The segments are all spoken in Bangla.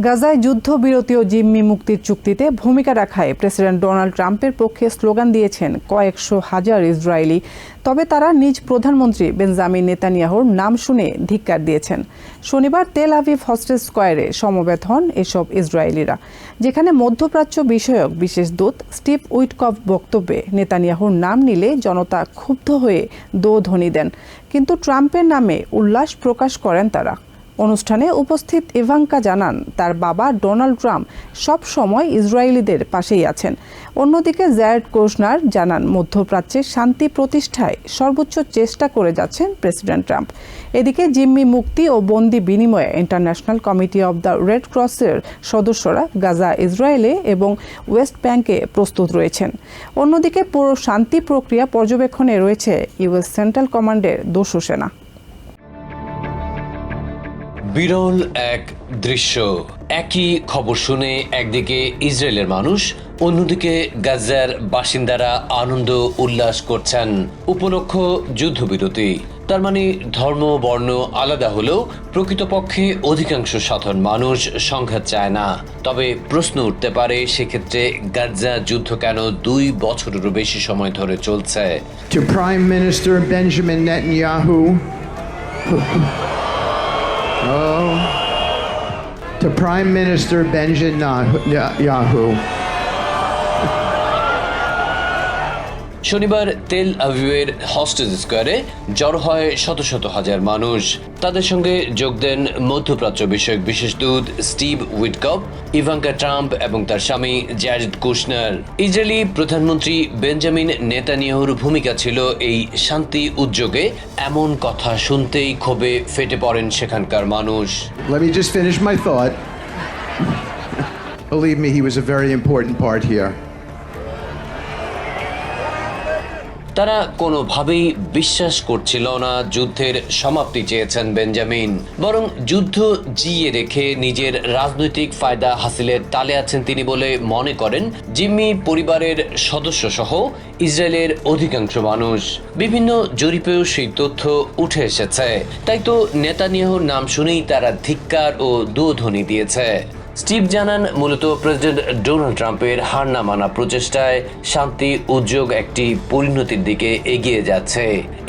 গাজায় যুদ্ধবিরতি ও জিম্মি মুক্তির চুক্তিতে ভূমিকা রাখায় প্রেসিডেন্ট ডোনাল্ড ট্রাম্পের পক্ষে স্লোগান দিয়েছেন কয়েকশো হাজার ইসরায়েলি। তবে তারা নিজ প্রধানমন্ত্রী বেঞ্জামিন নেতানিয়াহুর নাম শুনে ধিক্কার দিয়েছেন। শনিবার তেল আভিভ হস্টেল স্কোয়ারে সমবেত হন এসব ইসরায়েলিরা, যেখানে মধ্যপ্রাচ্য বিষয়ক বিশেষ দূত স্টিভ উইটকফ বক্তব্যে নেতানিয়াহুর নাম নিলে জনতা ক্ষুব্ধ হয়ে দো ধ্বনি দেন। কিন্তু ট্রাম্পের নামে উল্লাস প্রকাশ করেন তারা। অনুষ্ঠানে উপস্থিত ইভাঙ্কা জানান, তার বাবা ডোনাল্ড ট্রাম্প সব সময় ইসরায়েলিদের পাশেই আছেন। অন্যদিকে জ্যারেড কোশনার জানান, মধ্যপ্রাচ্যে শান্তি প্রতিষ্ঠায় সর্বোচ্চ চেষ্টা করে যাচ্ছেন প্রেসিডেন্ট ট্রাম্প। এদিকে জিম্মি মুক্তি ও বন্দি বিনিময়ে International Committee of the Red ক্রসের সদস্যরা গাজা, ইসরায়েলে এবং ওয়েস্ট ব্যাংকে প্রস্তুত রয়েছেন। অন্যদিকে পুরো শান্তি প্রক্রিয়া পর্যবেক্ষণে রয়েছে ইউএস সেন্ট্রাল কমান্ডের দোষো সেনা বিরল এক দৃশ্য। একই খবর শুনে একদিকে ইসরায়েলের মানুষ, অন্যদিকে গাজার বাসিন্দারা আনন্দ উল্লাস করছেন উপলক্ষ যুদ্ধবিরতি। তার মানে ধর্ম, বর্ণ আলাদা হলেও প্রকৃতপক্ষে অধিকাংশ সাধারণ মানুষ সংঘাত চায় না। তবে প্রশ্ন উঠতে পারে, সেক্ষেত্রে গাজা যুদ্ধ কেন দুই বছরেরও বেশি সময় ধরে চলছে. Oh. To Prime Minister Benjamin Netanyahu. শনিবার তেল আভিভের হস্টেজ স্কোয়ারে জড়ো হয় শত শত হাজার মানুষ তাদের সঙ্গে যোগ দেন মধ্যপ্রাচ্য বিষয়ক বিশেষ দূত স্টিভ উইটকপ ইভাঙ্কা ট্রাম্প এবং তার স্বামী জ্যারেড কুশনার ইসরায়েলি প্রধানমন্ত্রী বেঞ্জামিন নেতানিয়াহুর ভূমিকা ছিল এই শান্তি উদ্যোগে এমন কথা শুনতেই ক্ষোভে ফেটে পড়েন সেখানকার মানুষ. Believe me, he was a very important part here. তারা কোনোভাবেই বিশ্বাস করছিল না, যুদ্ধের সমাপ্তি চেয়েছেন বেঞ্জামিন। বরং যুদ্ধ জিয়ে রেখে নিজের রাজনৈতিক ফায়দা হাসিলের তালে আছেন তিনি বলে মনে করেন জিম্মি পরিবারের সদস্য সহ ইসরায়েলের অধিকাংশ মানুষ। বিভিন্ন জরিপেও সেই তথ্য উঠে এসেছে। তাই তো নেতানিয়াহুর নাম শুনেই তারা ধিক্কার ও দুধ্বনি দিয়েছে। স্টিভ জানান, মূলত প্রেসিডেন্ট ডোনাল্ড ট্রাম্পের হার না মানা প্রচেষ্টায় শান্তি, উদ্যোগ একটি পরিণতির দিকে এগিয়ে যাচ্ছে।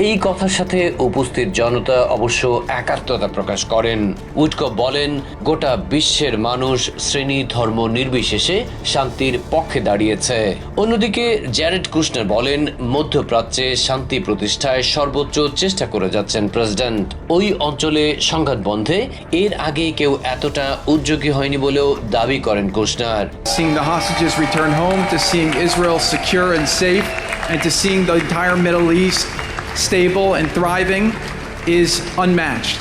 এই কথার সাথে উপস্থিত জনতা অবশ্য একাত্মতা প্রকাশ করেন। উটকপ বলেন, গোটা বিশ্বের মানুষ শ্রেণি, ধর্ম নির্বিশেষে শান্তির পক্ষে দাঁড়িয়েছে। অন্যদিকে জ্যারেড কুশনার বলেন, মধ্যপ্রাচ্যে শান্তি প্রতিষ্ঠায় সর্বোচ্চ চেষ্টা করে যাচ্ছেন প্রেসিডেন্ট। ওই অঞ্চলে সংঘাত বন্ধে এর আগে কেউ এতটা উদ্যোগী হয়নি বলেও দাবি করেন coaster Singh the hostages Singh Israel secure and safe and to is unmatched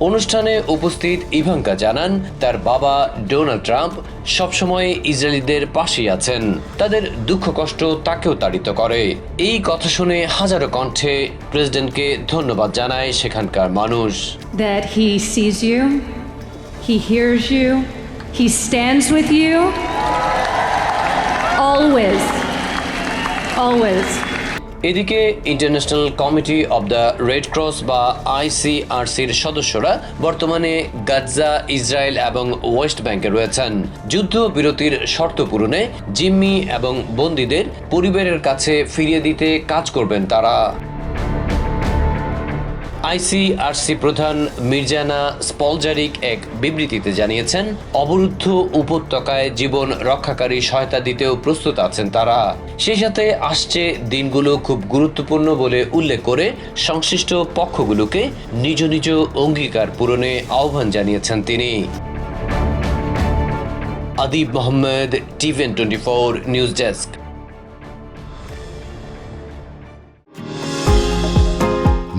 অনুষ্ঠানে উপস্থিত ইভাঙ্কা জানান তার বাবা ডোনাল্ড ট্রাম্প সবসময় ইসরায়েলিদের পাশেই আছেন। তাদের দুঃখ কষ্ট তাকেও তাড়িত করে। এই কথা শুনে হাজারো কণ্ঠে প্রেসিডেন্টকে ধন্যবাদ জানায় সেখানকার মানুষ। That He stands with you. Always. Always. এদিকে International Committee of the Red Cross বা আইসিআরসির সদস্যরা বর্তমানে গাজ্জা, ইসরায়েল এবং ওয়েস্ট ব্যাংকে রয়েছেন যুদ্ধ বিরতির শর্ত পূরণে জিম্মি এবং বন্দীদের পরিবারের কাছে ফিরিয়ে দিতে কাজ করবেন তারা আইসিআরসি প্রধান মির্জানা স্পলজারিক এক বিবৃতিতে জানিয়েছেন, অবরুদ্ধ উপত্যকায় জীবন রক্ষাকারী সহায়তা দিতেও প্রস্তুত আছেন তারা। সেই সাথে আসছে দিনগুলো খুব গুরুত্বপূর্ণ বলে উল্লেখ করে সংশ্লিষ্ট পক্ষগুলোকে নিজ নিজ অঙ্গীকার পূরণে আহ্বান জানিয়েছেন তিনি। Adib Mohammad TVN twenty four news desk.